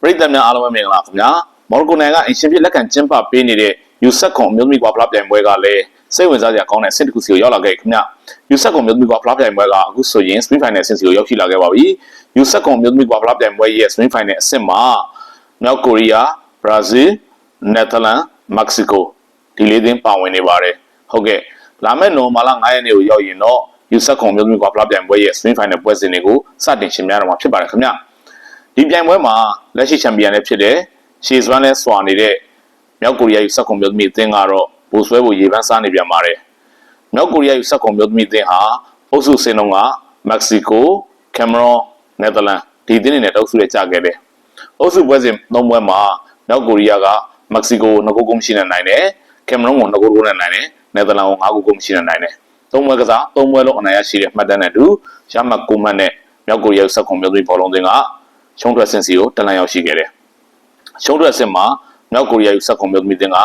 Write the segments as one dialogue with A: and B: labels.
A: ပရိသတ်များအားလုံးပဲမင်္ဂလာခင်ဗျာမော်ရိုကိုနိုင်ငံကအင်ရှင်ဖြစ်လက်ခံကျင်းပပေးနေတဲ့ယူဆက်ကွန်အမျိုးသမီးကွာဖလားပြိုင်ပွဲကလည်းစိတ်ဝင်စားစရာကောင်းတဲ့ဆင့်တစ်ခုစီကိုရောက်လာခဲ့ခင်ဗျာယူဆက်ကွန်အမျိုးသမီးကွာဖလားပြိုင်ပွဲကအခုဆိုရင် semi final ဆင့်စီကိုရောက်ရှိလာခဲ့ပါပြီယူဆက်ကွန်အမျိုးသမီးကွာဖလားပြိုင်ပွဲရဲ့ semi final အဆင့်မှာမြောက်ကိုရီးယားဘရာဇီးနယ်သာလန်မက္ကဆီကိုဒီလေးသင်းပါဝင်နေပါတယ်ဟုတ်ကဲ့လာမယ့်နိုဝင်ဘာလ9ရက်နေ့ကိုရောက်ရင်တော့ယူဆက်ကွန်အမျိုးသမီးကွာဖလားပြိုင်ပွဲရဲ့ semi final ပွဲစဉ်တွေကိုစတင်ရှင်များတော့မှာဖြစ်ပါတယ်ခင်ဗျာ ဒီပြိုင်ပွဲမှာလက်ရှိချန်ပီယံလည်းဖြစ်တဲ့ရှေ့စွမ်းလဲစွာနေတဲ့မြောက်ကိုရီးယားယူဆက်ကွန်မျိုးသမီးအသင်းကတော့ဘူဆွဲဖို့ရေပန်းစားနေပြန်ပါတယ်။မြောက်ကိုရီးယားယူဆက်ကွန်မျိုးသမီးအသင်းဟာအုပ်စုစင်တုံးကမက္ကဆီကိုကင်မရွန်နယ်သာလန်ဒီအသင်းတွေနဲ့တောက်စုရကြခဲ့တယ်။အုပ်စုပွဲစဉ်၃ပွဲမှာမြောက်ကိုရီးယားကမက္ကဆီကို2ဂိုးကိုမရှိနဲ့နိုင်တယ်။ကင်မရွန်ကို2ဂိုးကိုနဲ့နိုင်တယ်။နယ်သာလန်ကို5ဂိုးကိုမရှိနဲ့နိုင်တယ်။သုံးပွဲကစားသုံးပွဲလုံးအနိုင်ရရှိတဲ့မှတ်တမ်းနဲ့အတူရမှတ်9မှတ်နဲ့မြောက်ကိုရီးယားယူဆက်ကွန်မျိုးသမီးဘောလုံးအသင်းက ရှုံးထွက်ဆင်စီကိုတလန်ရောက်ရှိခဲ့တယ်။ရှုံးထွက်ဆင်မှာမြောက်ကိုရီးယားယူဆက်ကွန်မျိုးသမီးတင်က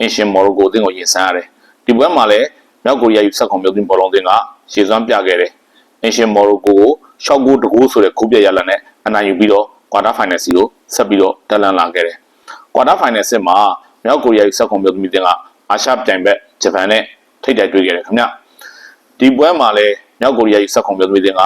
A: အင်ရှင်မော်ရိုကိုအသင်းကိုရင်ဆိုင်ရတယ်။ဒီပွဲမှာလည်းမြောက်ကိုရီးယားယူဆက်ကွန်မျိုးသမီးဘောလုံးတင်ကရှေ့စွမ်းပြခဲ့တယ်။အင်ရှင်မော်ရိုကိုကိုရှောက်ကိုတကူဆိုတဲ့ခုပြက်ရလနဲ့အနိုင်ယူပြီးတော့ကွာတာဖိုင်နယ်စီကိုဆက်ပြီးတော့တလန်လာခဲ့တယ်။ကွာတာဖိုင်နယ်စစ်မှာမြောက်ကိုရီးယားယူဆက်ကွန်မျိုးသမီးတင်ကအာရှပြိုင်ဘက်ဂျပန်နဲ့ထိပ်တိုက်တွေ့ခဲ့တယ်ခင်ဗျ။ဒီပွဲမှာလည်းမြောက်ကိုရီးယားယူဆက်ကွန်မျိုးသမီးတင်က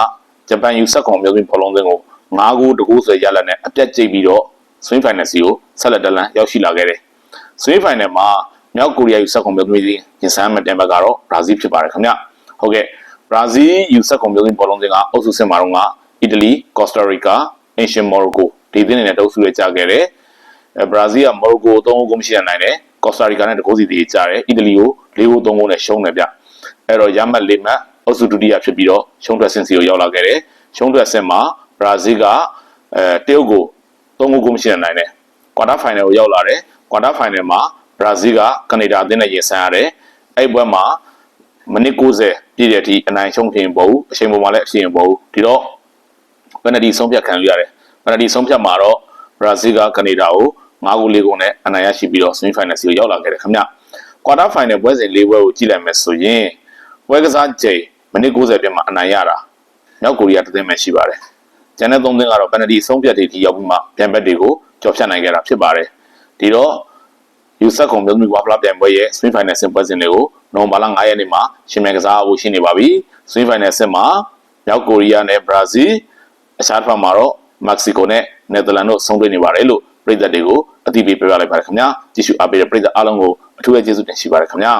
A: ဂျပန်ယူဆက်ကွန်မျိုးသမီးဘောလုံးတင်ကို ၅ဂိုးတကူဆိုရလနဲ့အပြတ်ကျိတ်ပြီးတော့ swing final စီကိုဆက်လက်တလန်ရောက်ရှိလာခဲ့တယ်။ swing final မှာမြောက်ကိုရီးယားယူဆက်ကွန်မျိုးသမီးရင်ဆိုင်မဲ့တန်ဘက်ကတော့ဘရာဇီးဖြစ်ပါတယ်ခင်ဗျ။ဟုတ်ကဲ့ဘရာဇီးယူဆက်ကွန်မျိုးသမီးဘောလုံးတင်ကအုပ်စုဆင်မှာတော့ကအီတလီကော့စတာရီကာအင်ရှင်မော်ရိုကိုဒီသင်းတွေနဲ့တုပ်စုရကြခဲ့တယ်။အဲဘရာဇီးကမော်ရိုကို3ဂိုးမရှိနိုင်တယ်။ကော့စတာရီကာနဲ့တကိုးစီတည်ကြတယ်။အီတလီကို4ဂိုး3ဂိုးနဲ့ရှုံးတယ်ဗျ။အဲ့တော့ရမှတ်၄မှတ်အုပ်စုဒုတိယဖြစ်ပြီးတော့ရှုံးထွက်ဆင်စီကိုရောက်လာခဲ့တယ်။ရှုံးထွက်ဆင်မှာ ဘရာဇီးကအဲတရုတ်ကို3ဂိုးကိုမရှိနိုင်တယ်ကွာတာဖိုင်နယ်ကိုရောက်လာတယ်ကွာတာဖိုင်နယ်မှာဘရာဇီးကကနေဒါအသင်းနဲ့ရင်ဆိုင်ရတယ်အဲ့ပွဲမှာမိနစ်90ပြည့်တဲ့အထိအနိုင်ရှုံးခင်ပေါ့အချိန်ပေါ်မှာလည်းအချိန်ပေါ့ဒီတော့ပယ်နတီဆုံးဖြတ်ခံရရတယ်ပယ်နတီဆုံးဖြတ်မှာတော့ဘရာဇီးကကနေဒါကို9ဂိုး4ဂိုးနဲ့အနိုင်ရရှိပြီးတော့ semi final စီကိုရောက်လာခဲ့တယ်ခင်ဗျကွာတာဖိုင်နယ်ပွဲစဉ်၄ပွဲကိုကြည့်လိုက်မယ်ဆိုရင်ပွဲကစားချိန်မိနစ်90ပြည့်မှာအနိုင်ရတာမြောက်ကိုရီးယားတစ်သင်းပဲရှိပါတယ် ကျန်တဲ့သုံးသင်းကတော့ပယ်နတီဆုံးဖြတ်တွေထိရောက်ပြီးမှပြန်ဘက်တွေကိုကျော်ဖြတ်နိုင်ခဲ့တာဖြစ်ပါတယ်ဒီတော့ယူဆက်ကွန်မျိုးသမီးဝါဖလားပြိုင်ပွဲရဲ့ semi final ဆင်ပွဲစဉ်တွေကိုနိုဝင်ဘာလ9ရက်နေ့မှာရှင်မြန်ကစားဖို့ရှိနေပါပြီ semi final ဆင်မှာမြောက်ကိုရီးယားနဲ့ဘရာဇီးအခြားတစ်ဖက်မှာတော့မက္ကဆီကိုနဲ့နယ်သာလန်တို့ဆုံးတွေ့နေပါတယ်လို့ပြည်သက်တွေကိုအသိပေးပြရလိုက်ပါတယ်ခင်ဗျာကြည့်ရှုအားပေးတဲ့ပြည်သက်အားလုံးကိုအထူးပဲကျေးဇူးတင်ရှိပါတယ်ခင်ဗျာ